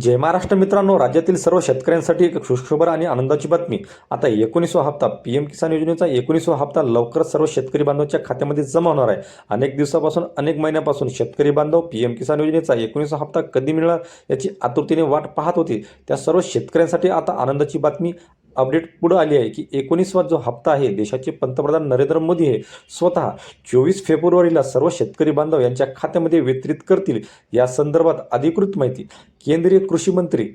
जय महाराष्ट्र मित्रांनो राज्यातील सर्व शेतकऱ्यांसाठी एक सुशोभर आणि आनंदाची बातमी. आता एकोणीसवा हप्ता पी एम किसान योजनेचा एकोणीसवा हप्ता लवकरच सर्व शेतकरी बांधवांच्या खात्यामध्ये जमा होणार आहे. अनेक दिवसापासून अनेक महिन्यापासून शेतकरी बांधव पी एम किसान योजनेचा एकोणीसवा हप्ता कधी मिळणार याची आतुरतेने वाट पाहत होती. त्या सर्व शेतकऱ्यांसाठी आता आनंदाची बातमी. अपडेट पुढं आली आहे की एकोणीसवा जो हप्ता आहे देशाचे पंतप्रधान नरेंद्र मोदी हे स्वतः चोवीस फेब्रुवारीला सर्व शेतकरी बांधव यांच्या खात्यामध्ये वितरित करतील. या संदर्भात अधिकृत माहिती केंद्रीय कृषी मंत्री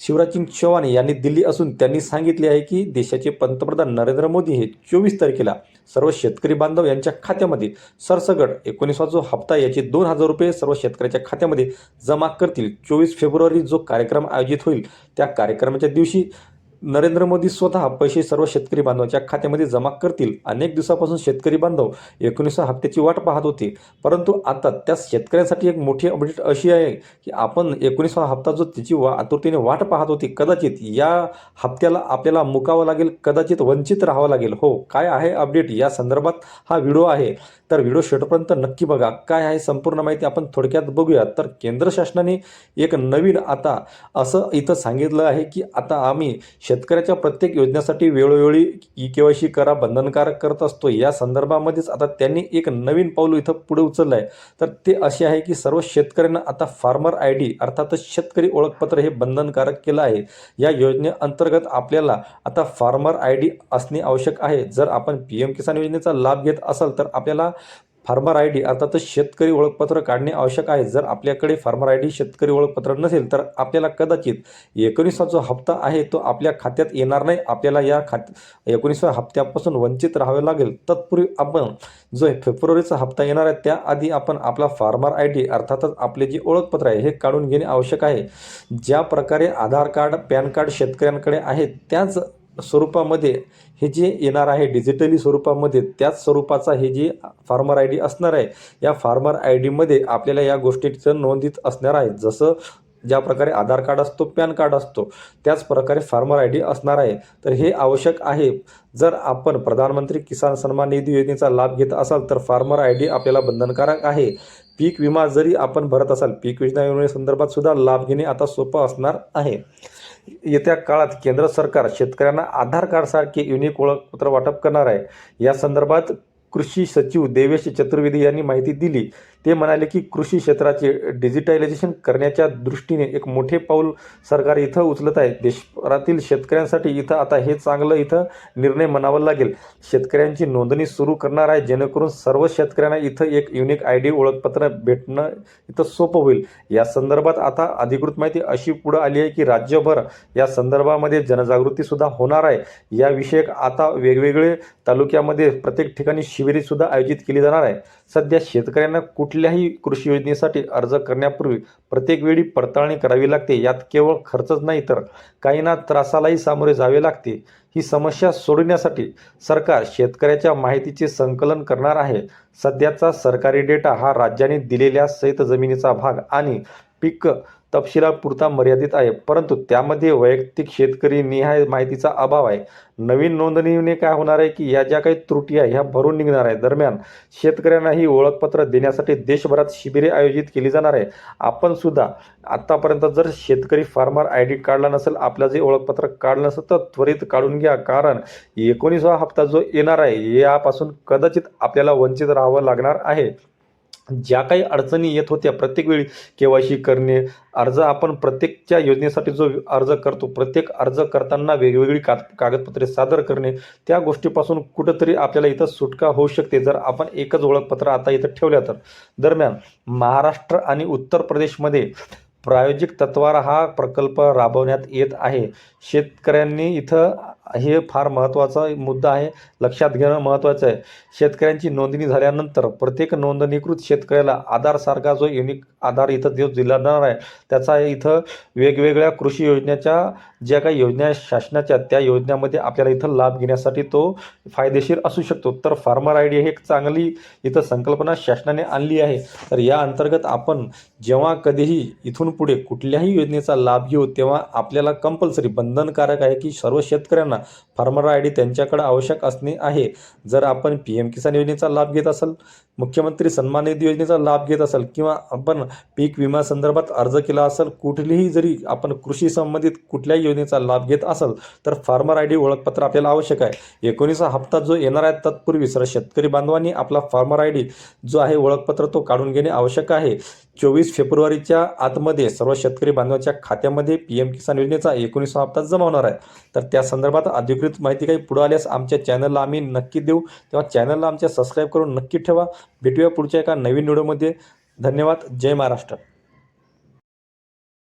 शिवराजसिंग चौहान यांनी दिली असून त्यांनी सांगितले आहे की देशाचे पंतप्रधान नरेंद्र मोदी हे चोवीस तारखेला सर्व शेतकरी बांधव यांच्या खात्यामध्ये सरसगट एकोणीसवा जो हप्ता याचे दोन हजार रुपये सर्व शेतकऱ्याच्या खात्यामध्ये जमा करतील. चोवीस फेब्रुवारी जो कार्यक्रम आयोजित होईल त्या कार्यक्रमाच्या दिवशी नरेंद्र मोदी स्वतः पैसे सर्व शेतकरी बांधवांच्या खात्यामध्ये जमा करतील. अनेक दिवसापासून शेतकरी बांधव एकोणीसव्या हप्त्याची वाट पाहत होते. परंतु आता त्या शेतकऱ्यांसाठी एक मोठी अपडेट अशी आहे की आपण एकोणीसवा हप्ता जो त्याची वा आतुरतेने वाट पाहत होती कदाचित या हप्त्याला आपल्याला मुकावं लागेल कदाचित वंचित राहावं लागेल. हो काय आहे अपडेट? या संदर्भात हा व्हिडिओ आहे. तर व्हिडिओ शेवटपर्यंत नक्की बघा. काय आहे संपूर्ण माहिती आपण थोडक्यात बघूया. तर केंद्र शासनाने एक नवीन आता असं इथं सांगितलं आहे की आता आम्ही शेतकऱ्याच्या प्रत्येक योजनेसाठी वेळोवेळी ई के वाय सी करा बंधनकारक करत असतो. या संदर्भामध्येच आता त्यांनी एक नवीन पाऊल इथं पुढे उचललं आहे तर ते असे आहे की सर्व शेतकऱ्यांना आता फार्मर आय डी अर्थातच शेतकरी ओळखपत्र हे बंधनकारक केलं आहे. या योजनेअंतर्गत आपल्याला आता फार्मर आय डी असणे आवश्यक आहे. जर आपण पी एम किसान योजनेचा लाभ घेत असाल तर आपल्याला फार्मर आय डी अर्थातच शेतकरी ओळखपत्र काढणे आवश्यक आहे. जर आपल्याकडे फार्मर आय डी शेतकरी ओळखपत्र नसेल तर आपल्याला कदाचित एकोणीसवा जो हप्ता आहे तो आपल्या खात्यात येणार नाही. आपल्याला या खात एकोणीसव्या हप्त्यापासून वंचित राहावे लागेल. तत्पूर्वी आपण जो फेब्रुवारीचा हप्ता येणार आहे त्याआधी आपण आपला फार्मर आय डी अर्थातच आपले जे ओळखपत्र आहे हे काढून घेणे आवश्यक आहे. ज्या प्रकारे आधार कार्ड पॅन कार्ड शेतकऱ्यांकडे आहे त्याच स्वरूपामध्ये हे जे येणार आहे डिजिटली स्वरूपामध्ये त्याच स्वरूपाचा हे जे फार्मर आय डी असणार आहे या फार्मर आय डीमध्ये आपल्याला या गोष्टीचं नोंदीत असणार आहे. जसं ज्या प्रकारे आधार कार्ड असतो पॅन कार्ड असतो त्याच प्रकारे फार्मर आय डी असणार आहे. तर हे आवश्यक आहे. जर आपण प्रधानमंत्री किसान सन्मान निधी योजनेचा लाभ घेत असाल तर फार्मर आय डी आपल्याला बंधनकारक आहे. पीक विमा जरी आपण भरत असाल पीक योजना योजनेसंदर्भात सुद्धा लाभ घेणे आता सोपं असणार आहे. येत्या काळात केंद्र सरकार शेतकऱ्यांना आधार कार्डसारखे युनिक ओळखपत्र वाटप करणार आहे. या संदर्भात कृषी सचिव देवेश चतुर्वेदी यांनी माहिती दिली. ते म्हणाले की कृषी क्षेत्राचे डिजिटलायझेशन करण्याच्या दृष्टीने एक मोठे पाऊल सरकार इथं उचलत आहे. देशभरातील शेतकऱ्यांसाठी इथं आता हे चांगलं इथं निर्णय म्हणावं लागेल. शेतकऱ्यांची नोंदणी सुरू करणार आहे. जेणेकरून सर्व शेतकऱ्यांना इथं एक युनिक आय डी ओळखपत्र भेटणं इथं सोपं होईल. या संदर्भात आता अधिकृत माहिती अशी पुढं आली आहे की राज्यभर या संदर्भामध्ये जनजागृतीसुद्धा होणार आहे. या विषयक आता वेगवेगळे तालुक्यामध्ये प्रत्येक ठिकाणी शिबिरीसुद्धा आयोजित केली जाणार आहे. सध्या शेतकऱ्यांना कुठल्याही कृषी योजनेसाठी अर्ज करण्यापूर्वी प्रत्येक वेळी पडताळणी करावी लागते. यात केवळ खर्चच नाही तर काहींना त्रासालाही सामोरे जावे लागते. ही समस्या सोडवण्यासाठी सरकार शेतकऱ्याच्या माहितीचे संकलन करणार आहे. सध्याचा सरकारी डेटा हा राज्याने दिलेल्या शेतजमिनीचा भाग आणि पीक तपशिलापुरता मर्यादित आहे. परंतु त्यामध्ये वैयक्तिक शेतकरी निहाय माहितीचा अभाव आहे. नवीन नोंदणीने काय होणार आहे की या ज्या काही त्रुटी आहे ह्या भरून निघणार आहे. दरम्यान शेतकऱ्यांना ही ओळखपत्र देण्यासाठी देशभरात शिबिरे आयोजित केली जाणार आहे. आपण सुद्धा आत्तापर्यंत जर शेतकरी फार्मर आय डी काढला नसेल आपलं जे ओळखपत्र काढलं नसेल तर त्वरित काढून घ्या. कारण एकोणीसवा हप्ता जो येणार आहे यापासून कदाचित आपल्याला वंचित राहावं लागणार आहे. ज्या काही अडचणी येत होत्या प्रत्येक वेळी के वाय सी करणे अर्ज आपण प्रत्येकच्या योजनेसाठी जो अर्ज करतो प्रत्येक अर्ज करताना वेगवेगळी का कागदपत्रे सादर करणे त्या गोष्टीपासून कुठंतरी आपल्याला इथं सुटका होऊ शकते. जर आपण एकच ओळखपत्र आता इथं ठेवल्या तर. दरम्यान महाराष्ट्र आणि उत्तर प्रदेशमध्ये प्रायोजिक तत्वार हा प्रकल्प राबवण्यात येत आहे. शेतकऱ्यांनी इथं हे फार महत्त्वाचा मुद्दा आहे. लक्षात घेणं महत्त्वाचं आहे. शेतकऱ्यांची नोंदणी झाल्यानंतर प्रत्येक नोंदणीकृत शेतकऱ्याला आधारसारखा जो युनिक आधार इथं देऊ दिला जाणार आहे त्याचा इथं वेगवेगळ्या कृषी योजनेच्या ज्या काही योजना शासनाच्या त्या योजनेमध्ये आपल्याला इथं लाभ घेण्यासाठी तो फायदेशीर असू शकतो. तर फार्मर आय डी हे एक चांगली इथं संकल्पना शासनाने आणली आहे. तर या अंतर्गत आपण जेव्हा कधीही इथून पुढे कुठल्याही योजनेचा लाभ घेऊ तेव्हा आपल्याला कंपल्सरी बंधनकारक आहे की सर्व शेतकऱ्यांना फार्मर आय डी त्यांच्याकडे आवश्यक असणे आहे. जर आपण पी एम किसान योजनेचा लाभ घेत असाल मुख्यमंत्री सन्मान निधी योजनेचा लाभ घेत असाल किंवा आपण पीक विमा संदर्भात अर्ज केला असेल कुठलीही जरी आपण कृषी संबंधित कुठल्याही योजनेचा लाभ घेत असाल तर फार्मर आय डी ओळखपत्र आपल्याला आवश्यक आहे. एकोणीसा हप्ता जो येणार आहे तत्पूर्वी सर्व शेतकरी बांधवांनी आपला फार्मर आय डी जो आहे ओळखपत्र तो काढून घेणे आवश्यक आहे. चोवीस फेब्रुवारीच्या आतमध्ये सर्व शेतकरी बांधवांच्या खात्यामध्ये पी एम किसान योजनेचा एकोणीसा हप्ता जमा होणार आहे. तर त्या संदर्भात अधिकृत माहिती काही पुढे आल्यास आमच्या चॅनलला आम्ही नक्की देऊ. तेव्हा चॅनलला आमच्या सबस्क्राईब करून नक्की ठेवा. भेटूया पुढच्या एका नवीन व्हिडिओमध्ये. धन्यवाद. जय महाराष्ट्र.